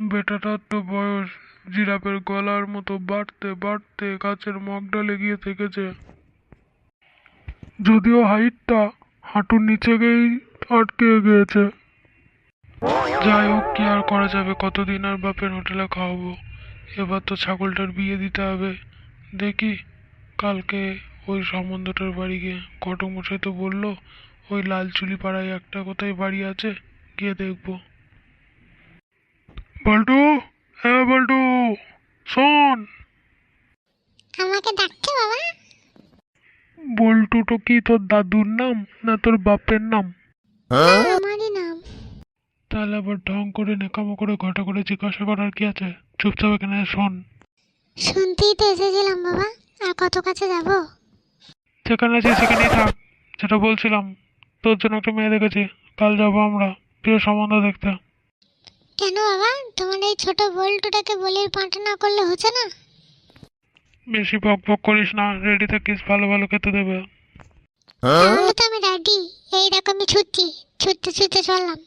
বেটাটার তো বয়স। জিরাফের গলার মতো বাড়তে বাড়তে গাছের মগডালে গিয়ে থেকেছে। যদিও হাইটটা হাঁটুর নিচে গিয়েই আটকে গিয়েছে। যাই হোক, কি আর করা যাবে? কতদিন আর বাপের হোটেলে খাওয়াবো? এবার তো ছাগলটার বিয়ে দিতে হবে। দেখি, কালকে ওই সম্বন্ধটার বাড়ি গিয়ে। ঘটকমশাই তো বলল, ওই লালচুলি পাড়ায় একটা কোথায় বাড়ি আছে, গিয়ে দেখব। বল্টু হ্যাঁ বল্টু শোন। আমাকে ডাকছো বাবা? বল্টুটো কি তোর দাদুর নাম না তোর বাপের নাম? আমারই নাম। তাহলে আবার ঢং করে নেকামো করে ঘটা করে জিজ্ঞাসা করার কি আছে? চুপচাপ এখানে শোন। শুনতেই তো এসেছিলাম বাবা। আর কত কাছে যাব? যেখানে আছি সেখানেই থাক যেটা বলছিলাম। তোর জন্য একটা মেয়ে দেখেছি। কাল যাব আমরা প্রিয় সম্বন্ধ দেখতে। কেন বাবা তোমার এই ছোট বল্টুটাকে বলির পাঁটা না করলে হচ্ছে না? বেশি বক বক করিস না রেডি থাকিস ভালো ভালো খেতে দেবে। তাহলে তো আমি রেডি এই দেখো আমি ছুটছি ছুটতে ছুটতে চললাম।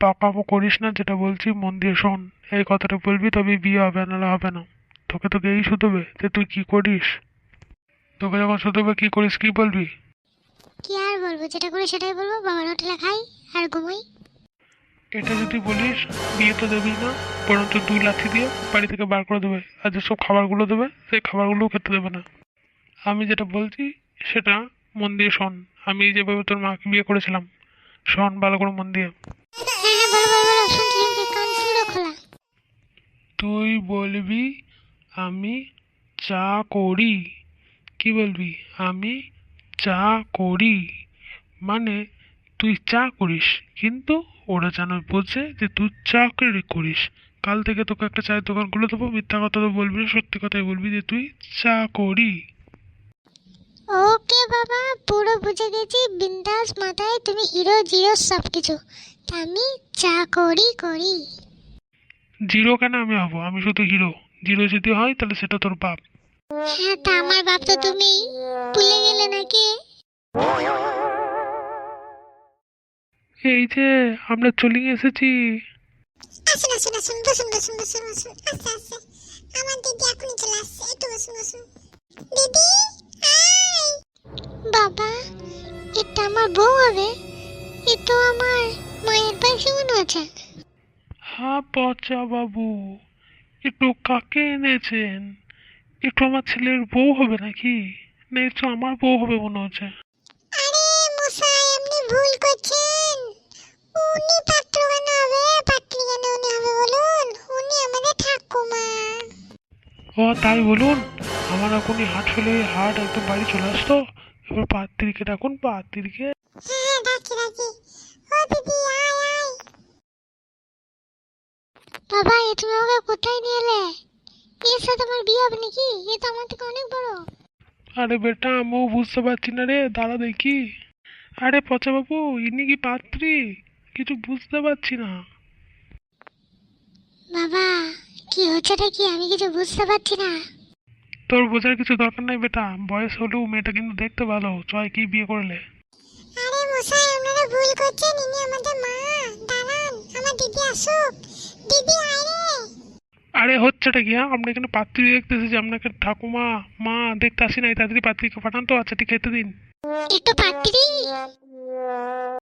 পাকামো করিস না যেটা বলছি মন দিয়ে শোন। এই কথাটা বলবি তবে বিয়ে হবে নাহলে হবে না। তোকে তোকে এই শুধবে যে তুই কি করিস? তোকে যখন শুধবে কি করিস কি বলবি? কি আর বলব যেটা করি সেটাই বলব বাবার হোটেলে খাই আর ঘুমোই। এটা যদি বলিস বিয়ে তো দেবি না বরঞ্চ দুই লাথি দিয়ে বাড়ি থেকে বার করে দেবে। আর যেসব খাবারগুলো দেবে সেই খাবারগুলোও খেতে দেবে না। আমি যেটা বলছি সেটা মন দিয়ে শোন। আমি যেভাবে তোর মাকে বিয়ে করেছিলাম শোন ভালো করে মন দিয়ে। হ্যাঁ হ্যাঁ তুই বলবি আমি চা করি। কি বলবি? আমি চা করি। মানে তুই চা করিস কিন্তু ওরা যেন বোঝে যে তুই চাকরি করিস। কাল থেকে তোকে একটা চায়ের দোকান খুলে দেবো। মিথ্যা কথা তো বলবি না সত্যি কথাই বলবি যে তুই চা করি ওকে বাবা পুরো বুঝে গেছি। বিন্দাস মাথায় তুমি হিরো জিরো সব কিছু আমি চা করি করি। জিরো কেন আমি হব? আমি শুধু হিরো। জিরো যদি হয় তাহলে সেটা তোর বাপ। হ্যাঁ তা আমার বাপ তো তুমি। ভুলে গেলে নাকি? এই যে আমরা চলে এসেছি। আসুন আসুন আসুন বসুন বসুন বসুন বসুন। আস্তে আস্তে। আমার দিদি এখনই চলে আসছে। একটু বসুন বসুন। দিদি হাই বাবা এটা আমার বউ হবে। এ তো আমার মায়ের পাশে মনে হচ্ছে। হ্যাঁ পচা বাবু। একটু কাকে এনেছেন? একটু আমার ছেলের বউ হবে নাকি? না একটু আমার বউ হবে মনে হচ্ছে। ও তাই বলুন। আমার এখনই হাট ফেলে হাট একদম বাড়ি চলে আসতো। এবার পাত্রীকে ডাকুন পাত্রীকে। হ্যাঁ বাবা এ তুমি আমাকে কোথায় নিয়ে এলে? এর সাথে আমার বিয়ে হবে নাকি? এ তো আমার থেকে অনেক বড়। আরে বেটা আমিও বুঝতে পারছি না রে দাঁড়া দেখি। আরে পচা বাবু ইনি কি পাত্রী? কিছু বুঝতে পারছি না। বাবা কি হচ্ছেটা কি? আমি কিছু বুঝতে পারছি না। তোর বোঝার কিছু দরকার নাই বেটা। বয়স হলেও মেয়েটা কিন্তু দেখতে ভালো। চয় কি বিয়ে করলে? আরে মশাই আপনারা ভুল করছেন। ইনি আমাদের মা। দাঁড়ান আমার দিদি আসুক। দিদি আয় রে। আরে হচ্ছেটা কি হ্যাঁ? আমরা এখানে পাত্রী দেখতে যে আপনাকে ঠাকুমা মা দেখতে আসি নাই। তাড়াতাড়ি পাত্রীকে পাঠান তো। আচ্ছা ঠিক খেতে দিন। একটু পাত্রী?